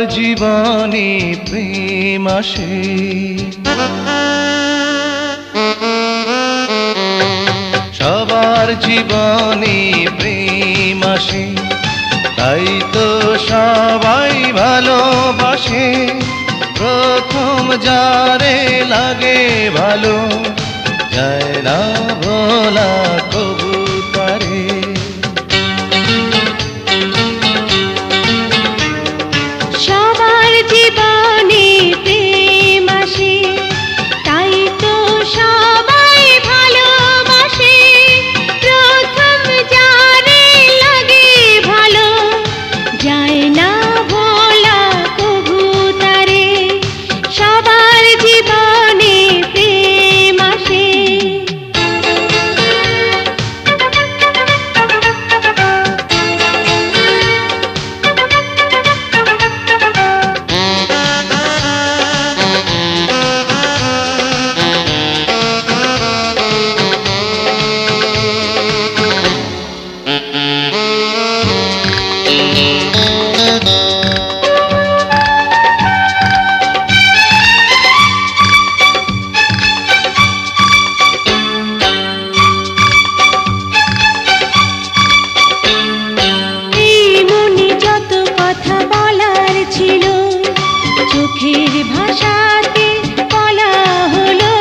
জীবনে প্রেম আসে। সবার জীবনে প্রেম আসে, তাই তো সবাই ভালোবাসে। প্রথম যারে লাগে ভালো, যায় না ভোলা ছিল। চোখের ভাষাকে বলা হলো।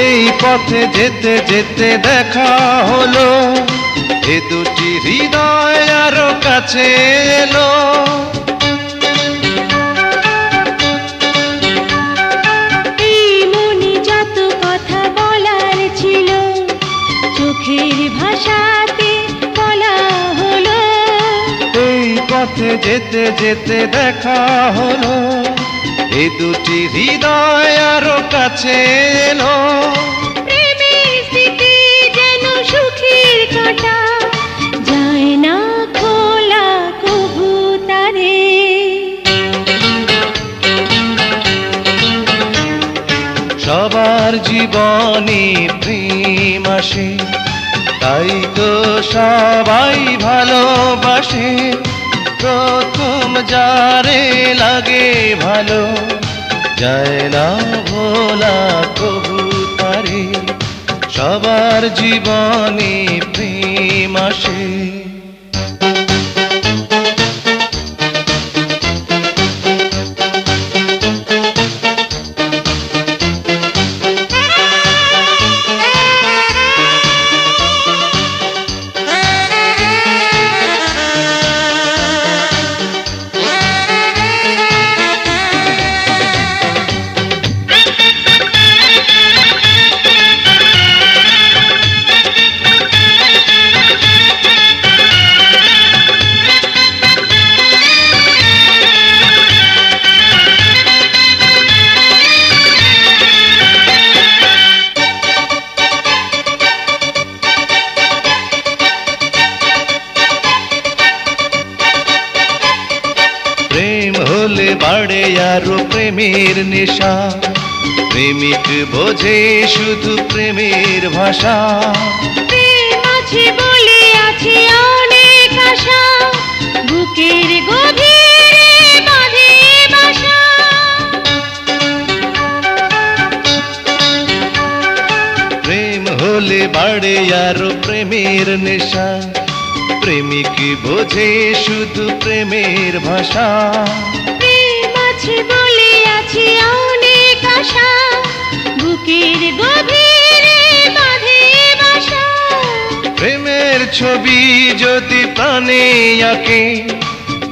এই পথে যেতে যেতে দেখা হলো। এ দুটি হৃদয় আরও কাছে এলো। পথে যেতে যেতে দেখা হলো। এ দুটি হৃদয় আরও কাছে এলো। সবার জীবনে প্রেম আসে তাই তো সবাই ভালোবাসে। যারে লাগে ভালো। যায় না ভোলা কবুতারে সবার জীবনে প্রেম আসে। হলে বাড়ে আরও প্রেমের নেশা। প্রেমিক বোঝে শুধু প্রেমের ভাষা। প্রেম আছে বলে আছে অনেক আশা। বুকের গভীরে বাঁধে বাসা। প্রেম হলে বাড়ে আরও প্রেমের নেশা। প্রেমিক বোঝে শুধু প্রেমের ভাষা। বলে অনেক আশা। বুকের গভীরে বাঁধে বাসা। প্রেমের ছবি যদি প্রাণে আঁকে,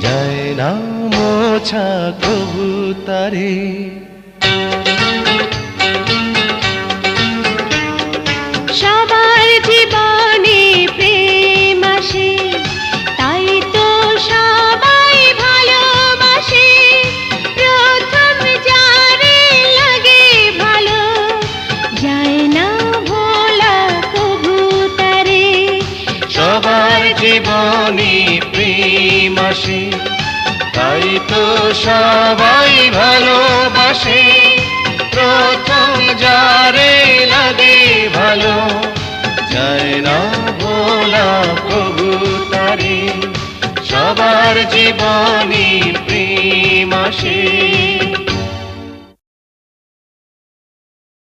যায় না মোছা কবুতারে। জীবনে প্রেম আসে, তাই তো সবাই ভালোবাসে। প্রথম যারে লাগে ভালো, যায় না ভোলা কবুতারে সবার জীবনে প্রেম আসে।